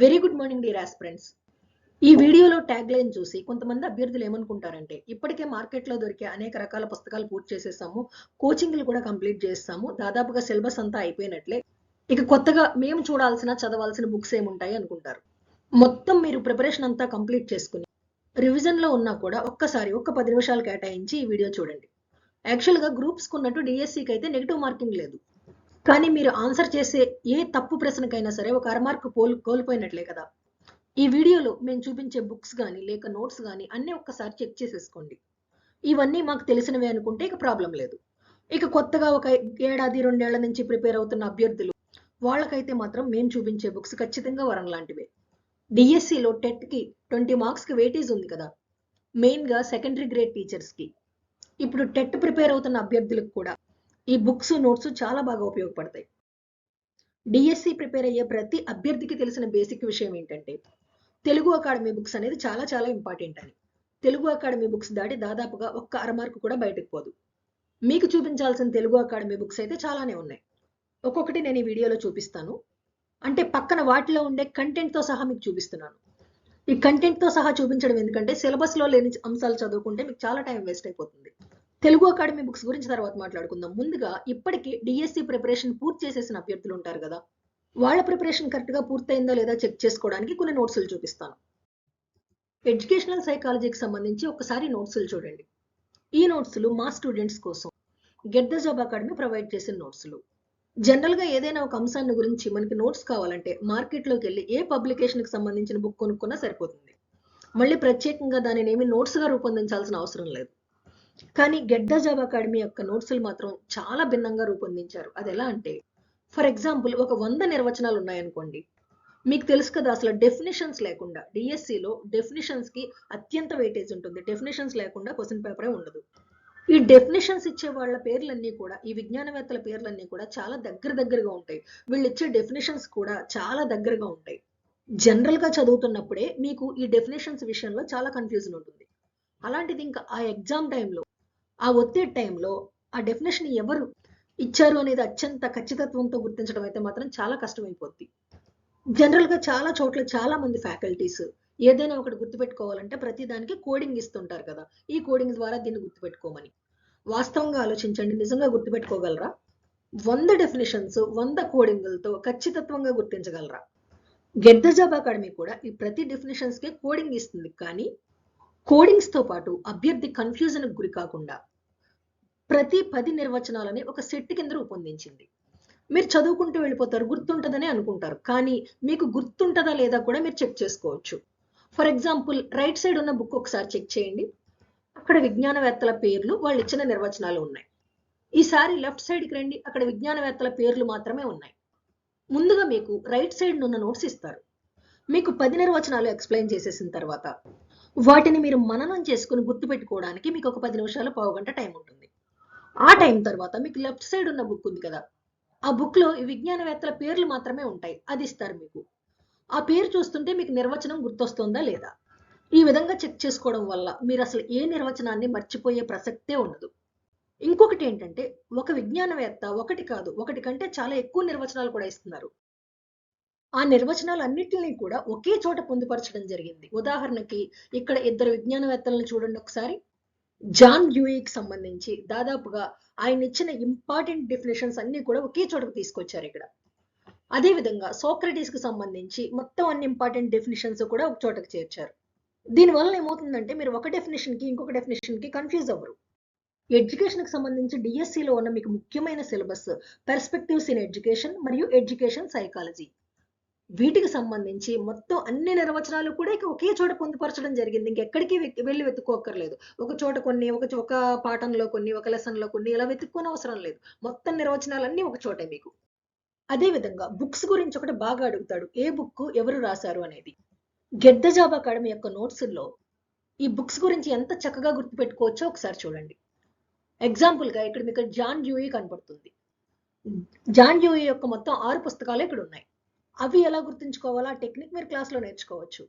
Very good morning dear aspirants ఈ వీడియోలో tag line చూసి కొంతమంది అభ్యర్థులు ఏమనుకుంటారంటే ఇప్పటికే మార్కెట్లో దొరికే అనేక రకాల పుస్తకాలు పూర్తి చేసేసాము కోచింగ్లు కూడా కంప్లీట్ చేస్తాము దాదాపుగా సిలబస్ అంతా అయిపోయినట్లే. ఇక కొత్తగా మేము చూడాల్సిన చదవాల్సిన బుక్స్ ఏముంటాయి అనుకుంటారు. మొత్తం మీరు ప్రిపరేషన్ అంతా కంప్లీట్ చేసుకుని రివిజన్లో ఉన్నా కూడా ఒక్కసారి ఒక్క పది నిమిషాలు కేటాయించి ఈ వీడియో చూడండి. యాక్చువల్గా గ్రూప్స్ డిఎస్సికి అయితే నెగిటివ్ మార్కింగ్ లేదు. కానీ మీరు ఆన్సర్ చేసే ఏ తప్పు ప్రశ్నకైనా సరే ఒక అరమార్క్ పోల్ కోల్పోయినట్లే కదా. ఈ వీడియోలో మేము చూపించే బుక్స్ కానీ లేక నోట్స్ కానీ అన్నీ ఒక్కసారి చెక్ చేసేసుకోండి. ఇవన్నీ మాకు తెలిసినవే అనుకుంటే ఇక ప్రాబ్లం లేదు. ఇక కొత్తగా ఒక ఏడాది రెండేళ్ళ నుంచి ప్రిపేర్ అవుతున్న అభ్యర్థులు వాళ్ళకైతే మాత్రం మేము చూపించే బుక్స్ ఖచ్చితంగా వరం లాంటివే. డిఎస్సిలో టెట్కి ట్వంటీ మార్క్స్కి వెయిటేజ్ ఉంది కదా. మెయిన్గా సెకండరీ గ్రేడ్ టీచర్స్కి ఇప్పుడు టెట్ ప్రిపేర్ అవుతున్న అభ్యర్థులకు కూడా ఈ బుక్స్ నోట్స్ చాలా బాగా ఉపయోగపడతాయి. డిఎస్సి ప్రిపేర్ అయ్యే ప్రతి అభ్యర్థికి తెలిసిన బేసిక్ విషయం ఏంటంటే తెలుగు అకాడమీ బుక్స్ అనేది చాలా చాలా ఇంపార్టెంట్ అని. తెలుగు అకాడమీ బుక్స్ దాటి దాదాపుగా ఒక్క అరమార్కు కూడా బయటకు పోదు. మీకు చూపించాల్సిన తెలుగు అకాడమీ బుక్స్ అయితే చాలానే ఉన్నాయి. ఒక్కొక్కటి నేను ఈ వీడియోలో చూపిస్తాను. అంటే పక్కన వాటిలో ఉండే కంటెంట్తో సహా మీకు చూపిస్తున్నాను. ఈ కంటెంట్తో సహా చూపించడం ఎందుకంటే సిలబస్లో లేని అంశాలు చదువుకుంటే మీకు చాలా టైం వేస్ట్ అయిపోతుంది. తెలుగు అకాడమీ బుక్స్ గురించి తర్వాత మాట్లాడుకుందాం. ముందుగా ఇప్పటికే డిఎస్సి ప్రిపరేషన్ పూర్తి చేసేసిన అభ్యర్థులు ఉంటారు కదా వాళ్ళ ప్రిపరేషన్ కరెక్ట్గా పూర్తయిందా లేదా చెక్ చేసుకోవడానికి కొన్ని నోట్స్లు చూపిస్తాను. ఎడ్యుకేషనల్ సైకాలజీకి సంబంధించి ఒకసారి నోట్స్లు చూడండి. ఈ నోట్స్లు మా స్టూడెంట్స్ కోసం get the job academy provide చేసిన నోట్స్లు జనరల్గా ఏదైనా ఒక అంశాన్ని గురించి మనకి నోట్స్ కావాలంటే మార్కెట్లోకి వెళ్ళి ఏ పబ్లికేషన్కి సంబంధించిన బుక్ కొనుక్కున్నా సరిపోతుంది. మళ్ళీ ప్రత్యేకంగా దానిని ఏమి నోట్స్గా రూపొందించాల్సిన అవసరం లేదు. కానీ గెట్ ద జాబ్ అకాడమీ యొక్క నోట్స్లు మాత్రం చాలా భిన్నంగా రూపొందించారు. అది ఎలా అంటే ఫర్ ఎగ్జాంపుల్ ఒక వంద నిర్వచనాలు ఉన్నాయనుకోండి మీకు తెలుసు కదా అసలు డెఫినేషన్స్ లేకుండా డిఎస్సిలో డెఫినేషన్స్కి అత్యంత వెయిటేజ్ ఉంటుంది. డెఫినేషన్స్ లేకుండా క్వశ్చన్ పేపరే ఉండదు. ఈ డెఫినేషన్స్ ఇచ్చే వాళ్ళ పేర్లన్నీ కూడా ఈ విజ్ఞానవేత్తల పేర్లన్నీ కూడా చాలా దగ్గర దగ్గరగా ఉంటాయి. వీళ్ళు ఇచ్చే డెఫినేషన్స్ కూడా చాలా దగ్గరగా ఉంటాయి. జనరల్గా చదువుతున్నప్పుడే మీకు ఈ డెఫినేషన్స్ విషయంలో చాలా కన్ఫ్యూజన్ ఉంటుంది. అలాంటిది ఇంకా ఆ ఎగ్జామ్ టైంలో ఆ ఒత్తిడి టైంలో ఆ డెఫినేషన్ ఎవరు ఇచ్చారు అనేది అత్యంత ఖచ్చితత్వంతో గుర్తించడం అయితే మాత్రం చాలా కష్టమైపోద్ది. జనరల్గా చాలా చోట్ల చాలా మంది ఫ్యాకల్టీస్ ఏదైనా ఒకటి గుర్తుపెట్టుకోవాలంటే ప్రతి దానికి కోడింగ్ ఇస్తుంటారు కదా. ఈ కోడింగ్ ద్వారా దీన్ని గుర్తుపెట్టుకోమని. వాస్తవంగా ఆలోచించండి నిజంగా గుర్తుపెట్టుకోగలరా? వంద డెఫినేషన్స్ వంద కోడింగులతో ఖచ్చితత్వంగా గుర్తించగలరా? గెట్ ద జాబ్ అకాడమీ కూడా ఈ ప్రతి డెఫినేషన్స్కి కోడింగ్ ఇస్తుంది. కానీ కోడింగ్స్తో పాటు అభ్యర్థి కన్ఫ్యూజన్కు గురి కాకుండా ప్రతి పది నిర్వచనాలని ఒక సెట్ కింద రూపొందించింది. మీరు చదువుకుంటూ వెళ్ళిపోతారు గుర్తుంటుందని అనుకుంటారు. కానీ మీకు గుర్తుంటుందా లేదా కూడా మీరు చెక్ చేసుకోవచ్చు. ఫర్ ఎగ్జాంపుల్ రైట్ సైడ్ ఉన్న బుక్ ఒకసారి చెక్ చేయండి. అక్కడ విజ్ఞానవేత్తల పేర్లు వాళ్ళు ఇచ్చిన నిర్వచనాలు ఉన్నాయి. ఈసారి లెఫ్ట్ సైడ్కి రండి అక్కడ విజ్ఞానవేత్తల పేర్లు మాత్రమే ఉన్నాయి. ముందుగా మీకు రైట్ సైడ్ ఉన్న నోట్స్ ఇస్తారు. మీకు పది నిర్వచనాలు ఎక్స్ప్లెయిన్ చేసేసిన తర్వాత వాటిని మీరు మననం చేసుకుని గుర్తుపెట్టుకోవడానికి మీకు ఒక పది నిమిషాలు పావు గంట టైం ఉంటుంది. ఆ టైం తర్వాత మీకు లెఫ్ట్ సైడ్ ఉన్న బుక్ ఉంది కదా ఆ బుక్లో ఈ విజ్ఞానవేత్తల పేర్లు మాత్రమే ఉంటాయి అది ఇస్తారు మీకు. ఆ పేరు చూస్తుంటే మీకు నిర్వచనం గుర్తొస్తుందా లేదా? ఈ విధంగా చెక్ చేసుకోవడం వల్ల మీరు అసలు ఏ నిర్వచనాన్ని మర్చిపోయే ప్రసక్తే ఉండదు. ఇంకొకటి ఏంటంటే ఒక విజ్ఞానవేత్త ఒకటి కాదు ఒకటి కంటే చాలా ఎక్కువ నిర్వచనాలు కూడా ఇస్తున్నారు. ఆ నిర్వచనాలు అన్నిటిని కూడా ఒకే చోట పొందుపరచడం జరిగింది. ఉదాహరణకి ఇక్కడ ఇద్దరు విజ్ఞానవేత్తలను చూడండి ఒకసారి. జాన్ డ్యూయికి సంబంధించి దాదాపుగా ఆయన ఇచ్చిన ఇంపార్టెంట్ డెఫినేషన్స్ అన్ని కూడా ఒకే చోటకు తీసుకొచ్చారు ఇక్కడ. అదేవిధంగా సోక్రటీస్కి సంబంధించి మొత్తం అన్ని ఇంపార్టెంట్ డెఫినేషన్స్ కూడా ఒక చోటకు చేర్చారు. దీనివల్ల ఏమవుతుందంటే మీరు ఒక డెఫినేషన్కి ఇంకొక డెఫినేషన్కి కన్ఫ్యూజ్ అవ్వరు. ఎడ్యుకేషన్కి సంబంధించి డిఎస్సిలో ఉన్న మీకు ముఖ్యమైన సిలబస్ పెర్స్పెక్టివ్స్ ఇన్ ఎడ్యుకేషన్ మరియు ఎడ్యుకేషన్ సైకాలజీ. వీటికి సంబంధించి మొత్తం అన్ని నిర్వచనాలు కూడా ఇక ఒకే చోట పొందుపరచడం జరిగింది. ఇంకెక్కడికి వెళ్ళి వెతుక్కోక్కర్లేదు. ఒక చోట కొన్ని ఒక ఒక పాఠంలో కొన్ని ఒక లెసన్లో కొన్ని ఇలా వెతుక్కోని అవసరం లేదు. మొత్తం నిర్వచనాలన్నీ ఒక చోటే మీకు. అదే విధంగా బుక్స్ గురించి ఒకటి బాగా అడుగుతాడు. ఏ బుక్ ఎవరు రాశారు అనేది. గెట్ ద జాబ్ అకాడమీ యొక్క నోట్స్లో లో ఈ బుక్స్ గురించి ఎంత చక్కగా గుర్తుపెట్టుకోవచ్చో ఒకసారి చూడండి. ఎగ్జాంపుల్గా ఇక్కడ మీకు జాన్ డ్యూయి కనపడుతుంది. జాన్ డ్యూయి యొక్క మొత్తం ఆరు పుస్తకాలు ఇక్కడ ఉన్నాయి. అవి ఎలా గుర్తుంచుకోవాలో? ఆ టెక్నిక్ మీరు క్లాస్లో నేర్చుకోవచ్చు.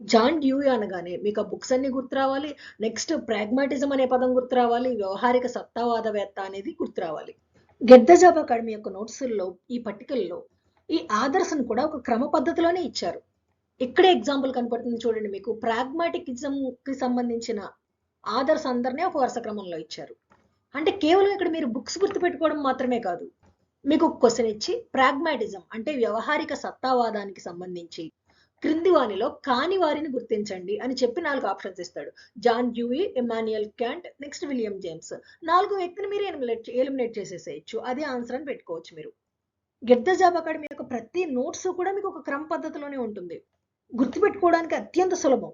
జాన్ డ్యూ అనగానే మీకు ఆ బుక్స్ అన్ని గుర్తురావాలి నెక్స్ట్ ప్రాగ్మాటిజం అనే పదం గుర్తు రావాలి. వ్యవహారిక సత్తావాదవేత్త అనేది గుర్తు రావాలి. గెట్ ద జాబ్ అకాడమీ యొక్క నోట్స్ల్లో ఈ పట్టికల్లో ఈ ఆదర్శను కూడా ఒక క్రమ పద్ధతిలోనే ఇచ్చారు. ఇక్కడే ఎగ్జాంపుల్ కనపడుతుంది చూడండి మీకు. ప్రాగ్మాటికిజంకి సంబంధించిన ఆదర్శ అందరినీ ఒక వరుస క్రమంలో ఇచ్చారు. అంటే కేవలం ఇక్కడ మీరు బుక్స్ గుర్తుపెట్టుకోవడం మాత్రమే కాదు. మీకు క్వశ్చన్ ఇచ్చి ప్రాగ్మాటిజం అంటే వ్యవహారిక సత్తావాదానికి సంబంధించి క్రింది వానిలో కాని వారిని గుర్తించండి అని చెప్పి నాలుగు ఆప్షన్స్ ఇస్తాడు. John Dewey Immanuel Kant next William James. నాలుగు వ్యక్తిని మీరు ఎలిమినేట్ ఎలిమినేట్ చేసేసేయచ్చు. అదే ఆన్సర్ అని పెట్టుకోవచ్చు మీరు. గెట్ ద జాబ్ అకాడమీ యొక్క ప్రతి నోట్స్ కూడా మీకు ఒక క్రమ పద్ధతిలోనే ఉంటుంది. గుర్తుపెట్టుకోవడానికి అత్యంత సులభం.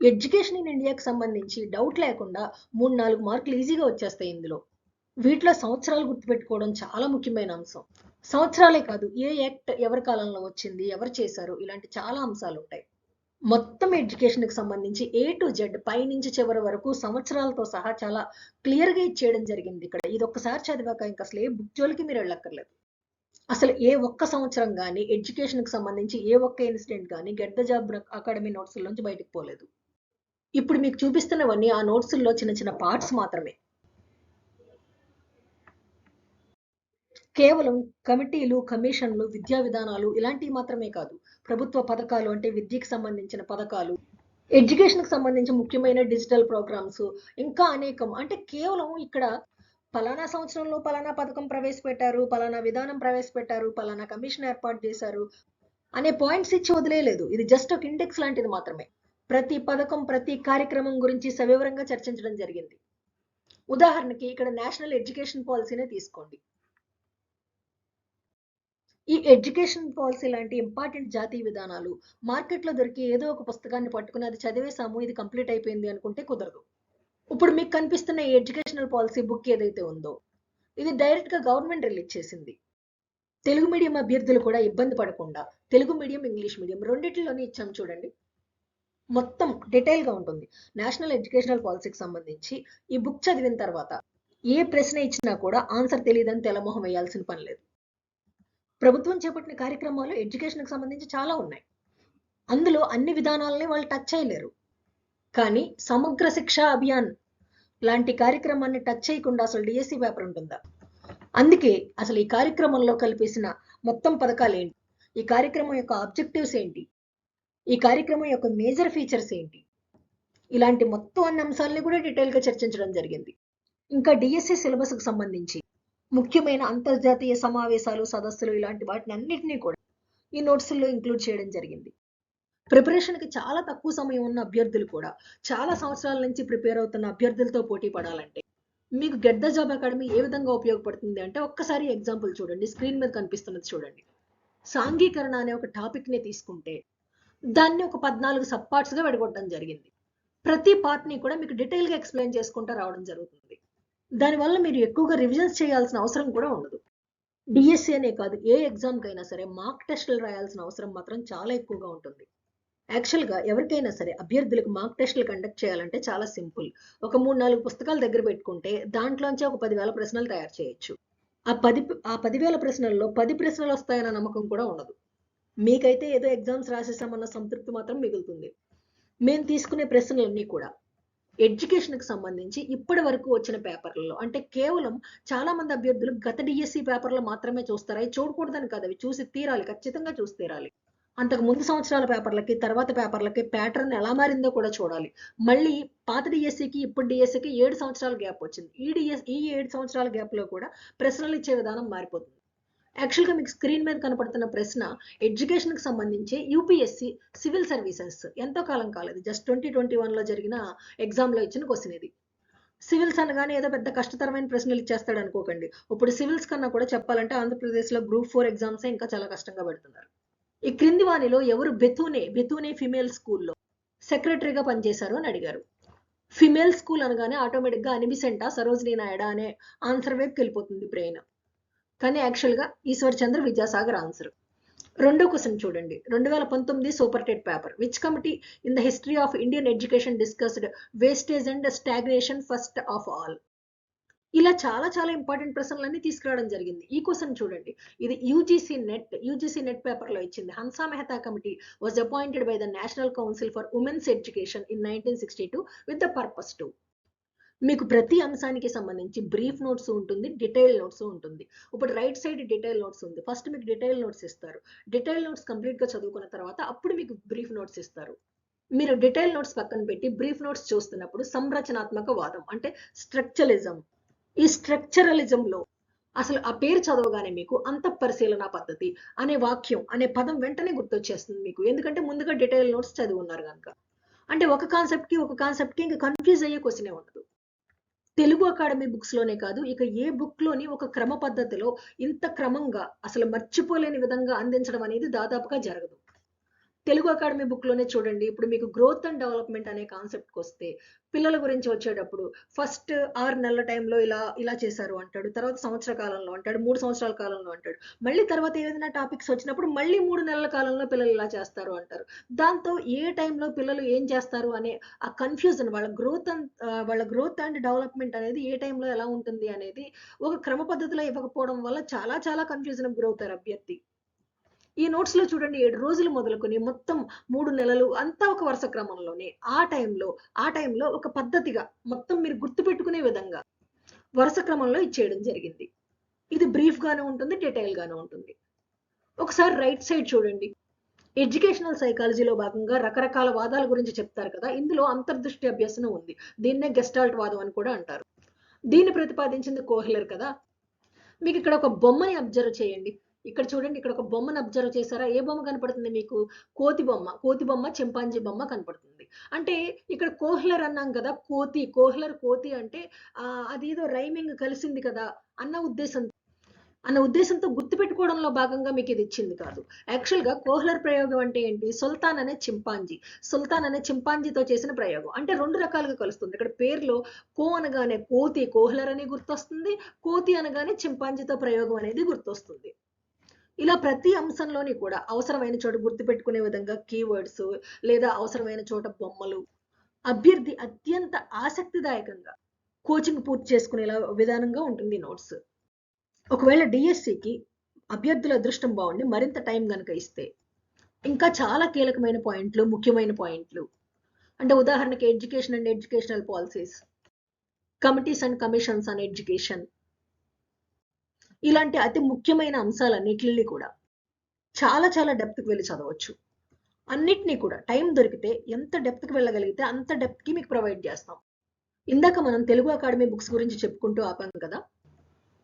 ఎడ్యుకేషన్ ఇన్ ఇండియాకి సంబంధించి డౌట్ లేకుండా మూడు నాలుగు మార్కులు ఈజీగా వచ్చేస్తాయి ఇందులో. వీటిలో సంవత్సరాలు గుర్తుపెట్టుకోవడం చాలా ముఖ్యమైన అంశం. సంవత్సరాలే కాదు ఏ యాక్ట్ ఎవరి కాలంలో వచ్చింది ఎవరు చేశారు ఇలాంటి చాలా అంశాలు ఉంటాయి. మొత్తం ఎడ్యుకేషన్కి సంబంధించి ఏ టు జెడ్ పై నుంచి చివరి వరకు సంవత్సరాలతో సహా చాలా క్లియర్గా ఇచ్చేయడం జరిగింది ఇక్కడ. ఇది ఒక్కసారి చదివాక ఇంకా అసలు ఏ బుక్ జోలికి మీరు వెళ్ళక్కర్లేదు. అసలు ఏ ఒక్క సంవత్సరం కానీ ఎడ్యుకేషన్కి సంబంధించి ఏ ఒక్క ఇన్సిడెంట్ కానీ get the job academy notes నుంచి బయటకు పోలేదు. ఇప్పుడు మీకు చూపిస్తున్నవన్నీ ఆ నోట్స్ల్లో చిన్న చిన్న పార్ట్స్ మాత్రమే. కేవలం కమిటీలు కమిషన్లు విద్యా విధానాలు ఇలాంటివి మాత్రమే కాదు. ప్రభుత్వ పథకాలు అంటే విద్యకి సంబంధించిన పథకాలు ఎడ్యుకేషన్కి సంబంధించి ముఖ్యమైన డిజిటల్ ప్రోగ్రామ్స్ ఇంకా అనేకం. అంటే కేవలం ఇక్కడ పలానా సంవత్సరంలో పలానా పథకం ప్రవేశపెట్టారు పలానా విధానం ప్రవేశపెట్టారు పలానా కమిషన్ ఏర్పాటు చేశారు అనే పాయింట్స్ ఇచ్చి వదిలేయలేదు. ఇది జస్ట్ ఒక ఇండెక్స్ లాంటిది మాత్రమే. ప్రతి పథకం ప్రతి కార్యక్రమం గురించి సవివరంగా చర్చించడం జరిగింది. ఉదాహరణకి ఇక్కడ నేషనల్ ఎడ్యుకేషన్ పాలసీనే తీసుకోండి. ఈ ఎడ్యుకేషన్ పాలసీ లాంటి ఇంపార్టెంట్ జాతీయ విధానాలు మార్కెట్లో దొరికి ఏదో ఒక పుస్తకాన్ని పట్టుకుని అది చదివేసాము ఇది కంప్లీట్ అయిపోయింది అనుకుంటే కుదరదు. ఇప్పుడు మీకు కనిపిస్తున్న ఈ ఎడ్యుకేషనల్ పాలసీ బుక్ ఏదైతే ఉందో ఇది డైరెక్ట్గా గవర్నమెంట్ రిలీజ్ చేసింది. తెలుగు మీడియం అభ్యర్థులు కూడా ఇబ్బంది పడకుండా తెలుగు మీడియం ఇంగ్లీష్ మీడియం రెండింటిలోనే ఇచ్చాం చూడండి. మొత్తం డీటెయిల్గా ఉంటుంది. నేషనల్ ఎడ్యుకేషనల్ పాలసీకి సంబంధించి ఈ బుక్ చదివిన తర్వాత ఏ ప్రశ్న ఇచ్చినా కూడా ఆన్సర్ తెలియదని తెలమొహం వేయాల్సిన పని లేదు. ప్రభుత్వం చేపట్టిన కార్యక్రమాలు ఎడ్యుకేషన్కి సంబంధించి చాలా ఉన్నాయి. అందులో అన్ని విధానాలని వాళ్ళు టచ్ చేయలేరు. కానీ సమగ్ర శిక్షా అభియాన్ లాంటి కార్యక్రమాన్ని టచ్ చేయకుండా అసలు డిఎస్సి పేపర్ ఉంటుందా? అందుకే అసలు ఈ కార్యక్రమంలో కల్పేసిన మొత్తం పథకాలు ఏంటి? ఈ కార్యక్రమం యొక్క ఆబ్జెక్టివ్స్ ఏంటి? ఈ కార్యక్రమం యొక్క మేజర్ ఫీచర్స్ ఏంటి? ఇలాంటి మొత్తం అన్ని అంశాలని కూడా డీటెయిల్గా చర్చించడం జరిగింది. ఇంకా డిఎస్సి సిలబస్కి సంబంధించి ముఖ్యమైన అంతర్జాతీయ సమావేశాలు సదస్సులు ఇలాంటి వాటిని అన్నిటినీ కూడా ఈ నోట్స్లో ఇంక్లూడ్ చేయడం జరిగింది. ప్రిపరేషన్కి చాలా తక్కువ సమయం ఉన్న అభ్యర్థులు కూడా చాలా సంవత్సరాల నుంచి ప్రిపేర్ అవుతున్న అభ్యర్థులతో పోటీ పడాలంటే మీకు గెట్ ద జాబ్ అకాడమీ ఏ విధంగా ఉపయోగపడుతుంది అంటే ఒక్కసారి ఎగ్జాంపుల్ చూడండి. స్క్రీన్ మీద కనిపిస్తున్నది చూడండి. సాంఘీకరణ అనే ఒక టాపిక్ని తీసుకుంటే దాన్ని ఒక పద్నాలుగు సబ్ పార్ట్స్గా విడగొట్టడం జరిగింది. ప్రతి పార్ట్ని కూడా మీకు డీటెయిల్గా ఎక్స్ప్లెయిన్ చేసుకుంటూ రావడం జరుగుతుంది. దానివల్ల మీరు ఎక్కువగా రివిజన్స్ చేయాల్సిన అవసరం కూడా ఉండదు. డిఎస్సి అనే కాదు ఏ ఎగ్జామ్కైనా సరే మార్క్ టెస్టులు రాయాల్సిన అవసరం మాత్రం చాలా ఎక్కువగా ఉంటుంది. యాక్చువల్గా ఎవరికైనా సరే అభ్యర్థులకు మార్క్ టెస్టులు కండక్ట్ చేయాలంటే చాలా సింపుల్ ఒక మూడు నాలుగు పుస్తకాలు దగ్గర పెట్టుకుంటే దాంట్లోంచి ఒక పదివేల ప్రశ్నలు తయారు చేయొచ్చు. ఆ పది ఆ పదివేల ప్రశ్నల్లో పది ప్రశ్నలు వస్తాయన్న నమ్మకం కూడా ఉండదు. మీకైతే ఏదో ఎగ్జామ్స్ రాసేసామన్న సంతృప్తి మాత్రం మిగులుతుంది. మేము తీసుకునే ప్రశ్నలన్నీ కూడా ఎడ్యుకేషన్కి సంబంధించి ఇప్పటి వరకు వచ్చిన పేపర్లలో అంటే కేవలం చాలా మంది అభ్యర్థులు గత డిఎస్సి పేపర్లో మాత్రమే చూస్తారు. అవి చూడకూడదని కాదు అవి చూసి తీరాలి ఖచ్చితంగా చూసి తీరాలి. అంతకు ముందు సంవత్సరాల పేపర్లకి తర్వాత పేపర్లకి ప్యాటర్న్ ఎలా మారిందో కూడా చూడాలి. మళ్ళీ పాత డిఎస్సికి ఇప్పుడు డిఎస్సికి ఏడు సంవత్సరాల గ్యాప్ వచ్చింది. ఈ డిఎస్ ఈ ఏడు సంవత్సరాల గ్యాప్లో కూడా ప్రశ్నలు ఇచ్చే విధానం మారిపోతుంది. యాక్చువల్గా మీకు స్క్రీన్ మీద కనపడుతున్న ప్రశ్న ఎడ్యుకేషన్కి సంబంధించి యూపీఎస్సి సివిల్ సర్వీసెస్ ఎంతో కాలం కాలేదు. జస్ట్ ట్వంటీ ట్వంటీ వన్లో జరిగిన ఎగ్జామ్లో ఇచ్చిన క్వశ్చన్ ఇది. సివిల్స్ అనగానే ఏదో పెద్ద కష్టతరమైన ప్రశ్నలు ఇచ్చేస్తాడు అనుకోకండి. ఇప్పుడు సివిల్స్ కన్నా కూడా చెప్పాలంటే ఆంధ్రప్రదేశ్లో గ్రూప్ ఫోర్ ఎగ్జామ్సే ఇంకా చాలా కష్టంగా పెడుతున్నారు. ఈ క్రింది వాణిలో ఎవరు బెతూనే బెతూనే ఫిమేల్ స్కూల్లో సెక్రటరీగా పనిచేశారు అని అడిగారు. ఫిమేల్ స్కూల్ అనగానే ఆటోమేటిక్గా అనిబిసెంటా సరోజినీ నాయుడా అనే ఆన్సర్ వైపుకి వెళ్ళిపోతుంది బ్రెయిన్ కానీ యాక్చువల్గా ఈశ్వర్ చంద్ర విద్యాసాగర్ ఆన్సర్ రెండో క్వశ్చన్ చూడండి. రెండు వేల పంతొమ్మిది super TET paper which committee in the history of Indian education discussed wastage and stagnation first of all ఇలా చాలా చాలా ఇంపార్టెంట్ ప్రశ్నలన్నీ తీసుకురావడం జరిగింది. ఈ క్వశ్చన్ చూడండి. ఇది యూజీసీ నెట్ యూజీసీ నెట్ పేపర్లో ఇచ్చింది. Hansa Mehta committee was appointed by the national council for women's education in nineteen sixty two with the purpose to మీకు ప్రతి అంశానికి సంబంధించి బ్రీఫ్ నోట్స్ ఉంటుంది డీటెయిల్ నోట్స్ ఉంటుంది. ఇప్పుడు రైట్ సైడ్ డీటెయిల్ నోట్స్ ఉంది. ఫస్ట్ మీకు డీటెయిల్ నోట్స్ ఇస్తారు. డీటెయిల్ నోట్స్ కంప్లీట్గా చదువుకున్న తర్వాత అప్పుడు మీకు బ్రీఫ్ నోట్స్ ఇస్తారు. మీరు డీటెయిల్ నోట్స్ పక్కన పెట్టి బ్రీఫ్ నోట్స్ చూస్తున్నప్పుడు సంరచనాత్మక వాదం అంటే స్ట్రక్చరలిజం ఈ స్ట్రక్చరలిజంలో అసలు ఆ పేరు చదవగానే మీకు అంత పరిశీలన పద్ధతి అనే వాక్యం అనే పదం వెంటనే గుర్తొచ్చేస్తుంది మీకు. ఎందుకంటే ముందుగా డీటెయిల్ నోట్స్ చదివి ఉన్నారు కనుక అంటే ఒక కాన్సెప్ట్కి ఒక కాన్సెప్ట్కి ఇంకా కన్ఫ్యూజ్ అయ్యే క్వశ్చనే ఉండదు. తెలుగు అకాడమీ బుక్స్లోనే కాదు ఇక ఏ బుక్లోని ఒక క్రమ పద్ధతిలో ఇంత క్రమంగా అసలు మర్చిపోలేని విధంగా అందించడం అనేది దాదాపుగా జరగదు. తెలుగు అకాడమీ బుక్లోనే చూడండి. ఇప్పుడు మీకు గ్రోత్ అండ్ డెవలప్మెంట్ అనే కాన్సెప్ట్ వస్తే పిల్లల గురించి వచ్చేటప్పుడు ఫస్ట్ ఆరు నెలల టైంలో ఇలా ఇలా చేశారు అంటాడు. తర్వాత సంవత్సర కాలంలో అంటాడు. మూడు సంవత్సరాల కాలంలో అంటాడు. మళ్ళీ తర్వాత ఏదైనా టాపిక్స్ వచ్చినప్పుడు మళ్ళీ మూడు నెలల కాలంలో పిల్లలు ఇలా చేస్తారు అంటారు. దాంతో ఏ టైంలో పిల్లలు ఏం చేస్తారు అనే ఆ కన్ఫ్యూజన్ వాళ్ళ గ్రోత్ అండ్ వాళ్ళ గ్రోత్ అండ్ డెవలప్మెంట్ అనేది ఏ టైంలో ఎలా ఉంటుంది అనేది ఒక క్రమ పద్ధతిలో ఇవ్వకపోవడం వల్ల చాలా చాలా కన్ఫ్యూజన్ గురవుతారు అభ్యర్థి. ఈ నోట్స్లో చూడండి ఏడు రోజులు మొదలుకొని మొత్తం మూడు నెలలు అంతా ఒక వరుస క్రమంలోనే ఆ టైంలో ఆ టైంలో ఒక పద్ధతిగా మొత్తం మీరు గుర్తుపెట్టుకునే విధంగా వరుస క్రమంలో ఇచ్చేయడం జరిగింది. ఇది బ్రీఫ్ గానే ఉంటుంది డీటెయిల్ గానే ఉంటుంది. ఒకసారి రైట్ సైడ్ చూడండి. ఎడ్యుకేషనల్ సైకాలజీలో భాగంగా రకరకాల వాదాల గురించి చెప్తారు కదా ఇందులో అంతర్దృష్టి అభ్యసనం ఉంది. దీన్నే గెస్టాల్ట్ వాదం అని కూడా అంటారు. దీన్ని ప్రతిపాదించింది కోహ్లర్ కదా. మీకు ఇక్కడ ఒక బొమ్మని అబ్జర్వ్ చేయండి. ఇక్కడ చూడండి ఇక్కడ ఒక బొమ్మను అబ్జర్వ్ చేశారా? ఏ బొమ్మ కనపడుతుంది మీకు? కోతి బొమ్మ. కోతి బొమ్మ చింపాంజీ బొమ్మ కనపడుతుంది. అంటే ఇక్కడ కోహ్లర్ అన్నాం కదా కోతి. కోహ్లర్ కోతి అంటే అది అదేదో రైమింగ్ కలిసింది కదా అన్న ఉద్దేశం అన్న ఉద్దేశంతో గుర్తుపెట్టుకోవడంలో భాగంగా మీకు ఇది ఇచ్చింది కాదు. యాక్చువల్గా కోహ్లర్ ప్రయోగం అంటే ఏంటి? సుల్తాన్ అనే చింపాంజీ. సుల్తాన్ అనే చింపాంజీతో చేసిన ప్రయోగం. అంటే రెండు రకాలుగా కలుస్తుంది. ఇక్కడ పేర్లో కో అనగానే కోతి కోహ్లర్ అని గుర్తొస్తుంది. కోతి అనగానే చింపాంజీతో ప్రయోగం అనేది గుర్తొస్తుంది. ఇలా ప్రతి అంశంలోని కూడా అవసరమైన చోట గుర్తుపెట్టుకునే విధంగా కీవర్డ్స్ లేదా అవసరమైన చోట బొమ్మలు. అభ్యర్థి అత్యంత ఆసక్తిదాయకంగా కోచింగ్ పూర్తి చేసుకునేలా విధానంగా ఉంటుంది నోట్స్ ఒకవేళ డిఎస్సికి అభ్యర్థుల అదృష్టం బాగుండి మరింత టైం కనుక ఇస్తే. ఇంకా చాలా కీలకమైన పాయింట్లు ముఖ్యమైన పాయింట్లు. అంటే ఉదాహరణకి education and educational policies committees and commissions on education ఇలాంటి అతి ముఖ్యమైన అంశాలన్నిటిని కూడా చాలా చాలా డెప్త్కి వెళ్ళి చదవచ్చు. అన్నిటినీ కూడా టైం దొరికితే ఎంత డెప్త్కి వెళ్ళగలిగితే అంత డెప్త్కి మీకు ప్రొవైడ్ చేస్తాం. ఇందాక మనం తెలుగు అకాడమీ బుక్స్ గురించి చెప్పుకుంటూ ఆపాం కదా?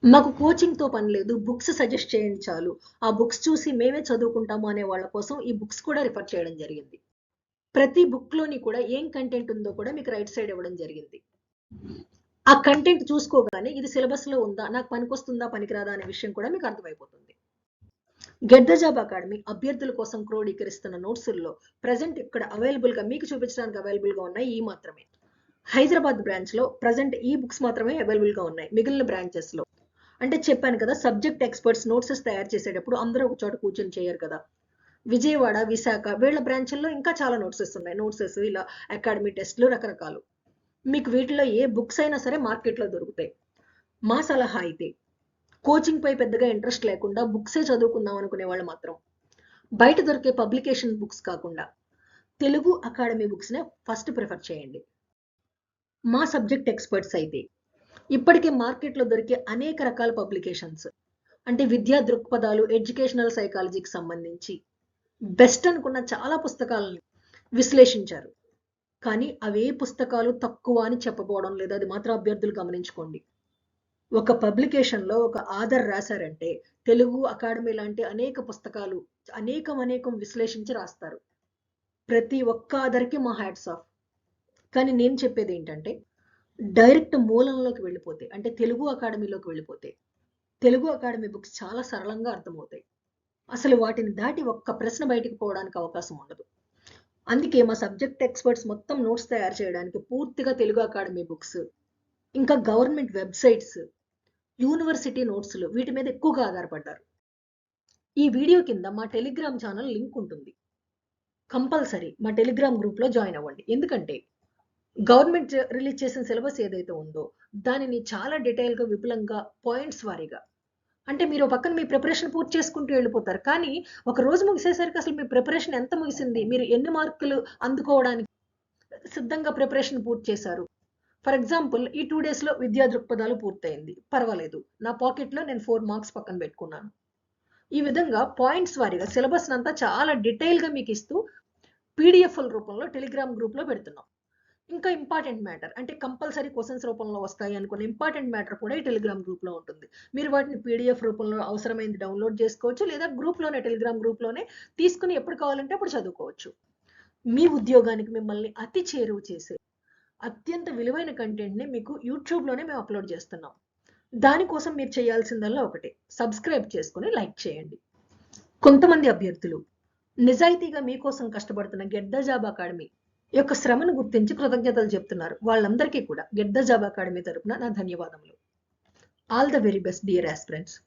మాకు కోచింగ్తో పని లేదు బుక్స్ సజెస్ట్ చేయండి చాలు. ఆ బుక్స్ చూసి మేమే చదువుకుంటాము అనే వాళ్ళ కోసం ఈ బుక్స్ కూడా రిఫర్ చేయడం జరిగింది. ప్రతి బుక్లోని కూడా ఏం కంటెంట్ ఉందో కూడా మీకు రైట్ సైడ్ ఇవ్వడం జరిగింది. ఆ కంటెంట్ చూసుకోగానే ఇది సిలబస్లో ఉందా నాకు పనికొస్తుందా పనికిరాదా అనే విషయం కూడా మీకు అర్థమైపోతుంది. గెట్ ద జాబ్ అకాడమీ అభ్యర్థుల కోసం క్రోడీకరిస్తున్న నోట్సుల్లో ప్రజెంట్ ఇక్కడ అవైలబుల్గా మీకు చూపించడానికి అవైలబుల్గా ఉన్నాయి ఈ మాత్రమే. హైదరాబాద్ బ్రాంచ్లో ప్రజెంట్ ఈ బుక్స్ మాత్రమే అవైలబుల్గా ఉన్నాయి మిగిలిన బ్రాంచెస్లో అంటే చెప్పాను కదా సబ్జెక్ట్ ఎక్స్పర్ట్స్ నోట్సెస్ తయారు చేసేటప్పుడు అందరూ ఒక చోట కూర్చొని చేయరు కదా. విజయవాడ విశాఖ వీళ్ళ బ్రాంచ్ల్లో ఇంకా చాలా నోట్సెస్ ఉన్నాయి. నోట్సెస్ ఇలా అకాడమీ టెస్ట్లు రకరకాలు. మీకు వీటిలో ఏ బుక్స్ అయినా సరే మార్కెట్లో దొరుకుతాయి. మా సలహా అయితే కోచింగ్ పై పెద్దగా ఇంట్రెస్ట్ లేకుండా బుక్సే చదువుకుందాం అనుకునే వాళ్ళు మాత్రం బయట దొరికే పబ్లికేషన్ బుక్స్ కాకుండా తెలుగు అకాడమీ బుక్స్నే ఫస్ట్ ప్రిఫర్ చేయండి. మా సబ్జెక్ట్ ఎక్స్పర్ట్స్ అయితే ఇప్పటికే మార్కెట్లో దొరికే అనేక రకాల పబ్లికేషన్స్ అంటే విద్యా దృక్పథాలు ఎడ్యుకేషనల్ సైకాలజీకి సంబంధించి బెస్ట్ అనుకున్న చాలా పుస్తకాలను విశ్లేషించారు. కానీ అవే పుస్తకాలు తక్కువ అని చెప్పబోవడం లేదు. అది మాత్రం అభ్యర్థులు గమనించుకోండి. ఒక పబ్లికేషన్లో ఒక ఆధర్ రాశారంటే తెలుగు అకాడమీ లాంటి అనేక పుస్తకాలు అనేకం అనేకం విశ్లేషించి రాస్తారు. ప్రతి ఒక్క ఆధర్కి మా హ్యాట్స్ ఆఫ్. కానీ నేను చెప్పేది ఏంటంటే డైరెక్ట్ మూలంలోకి వెళ్ళిపోతే అంటే తెలుగు అకాడమీలోకి వెళ్ళిపోతే తెలుగు అకాడమీ బుక్స్ చాలా సరళంగా అర్థమవుతాయి. అసలు వాటిని దాటి ఒక్క ప్రశ్న బయటకు పోవడానికి అవకాశం ఉండదు. అందుకే మా సబ్జెక్ట్ ఎక్స్పర్ట్స్ మొత్తం నోట్స్ తయారు చేయడానికి పూర్తిగా తెలుగు అకాడమీ బుక్స్ ఇంకా గవర్నమెంట్ వెబ్సైట్స్ యూనివర్సిటీ నోట్స్లు వీటి మీద ఎక్కువగా ఆధారపడ్డారు. ఈ వీడియో కింద మా టెలిగ్రామ్ ఛానల్ లింక్ ఉంటుంది. కంపల్సరీ మా టెలిగ్రామ్ గ్రూప్లో జాయిన్ అవ్వండి. ఎందుకంటే గవర్నమెంట్ రిలీజ్ చేసిన సిలబస్ ఏదైతే ఉందో దానిని చాలా డీటెయిల్గా విపులంగా పాయింట్స్ వారీగా అంటే మీరు పక్కన మీ ప్రిపరేషన్ పూర్తి చేసుకుంటూ వెళ్ళిపోతారు. కానీ ఒక రోజు ముగిసేసరికి అసలు మీ ప్రిపరేషన్ ఎంత ముగిసింది? మీరు ఎన్ని మార్కులు అందుకోవడానికి సిద్ధంగా ప్రిపరేషన్ పూర్తి చేశారు? ఫర్ ఎగ్జాంపుల్ ఈ టూ డేస్లో విద్యా దృక్పథాలు పూర్తయింది. పర్వాలేదు. నా పాకెట్లో నేను ఫోర్ మార్క్స్ పక్కన పెట్టుకున్నాను. ఈ విధంగా పాయింట్స్ వారీగా సిలబస్ అంతా చాలా డీటెయిల్గా మీకు ఇస్తూ పీడిఎఫ్ల రూపంలో టెలిగ్రామ్ గ్రూప్లో పెడుతున్నాం. ఇంకా ఇంపార్టెంట్ మ్యాటర్ అంటే కంపల్సరీ క్వశ్చన్స్ రూపంలో వస్తాయి అనుకున్న ఇంపార్టెంట్ మ్యాటర్ కూడా ఈ టెలిగ్రామ్ గ్రూప్లో ఉంటుంది. మీరు వాటిని పీడిఎఫ్ రూపంలో అవసరమైంది డౌన్లోడ్ చేసుకోవచ్చు లేదా గ్రూప్లోనే టెలిగ్రామ్ గ్రూప్లోనే తీసుకుని ఎప్పుడు కావాలంటే అప్పుడు చదువుకోవచ్చు. మీ ఉద్యోగానికి మిమ్మల్ని అతి చేరువ చేసే అత్యంత విలువైన కంటెంట్ని మీకు యూట్యూబ్లోనే మేము అప్లోడ్ చేస్తున్నాం. దానికోసం మీరు చేయాల్సిందల్లా ఒకటే. సబ్స్క్రైబ్ చేసుకుని లైక్ చేయండి. కొంతమంది అభ్యర్థులు నిజాయితీగా మీకోసం కష్టపడుతున్న గెట్ ద జాబ్ అకాడమీ యొక్క శ్రమను గుర్తించి కృతజ్ఞతలు చెప్తున్నారు. వాళ్ళందరికీ కూడా. గెట్ ద జాబ్ అకాడమీ తరపున నా ధన్యవాదములు. All the very best dear aspirants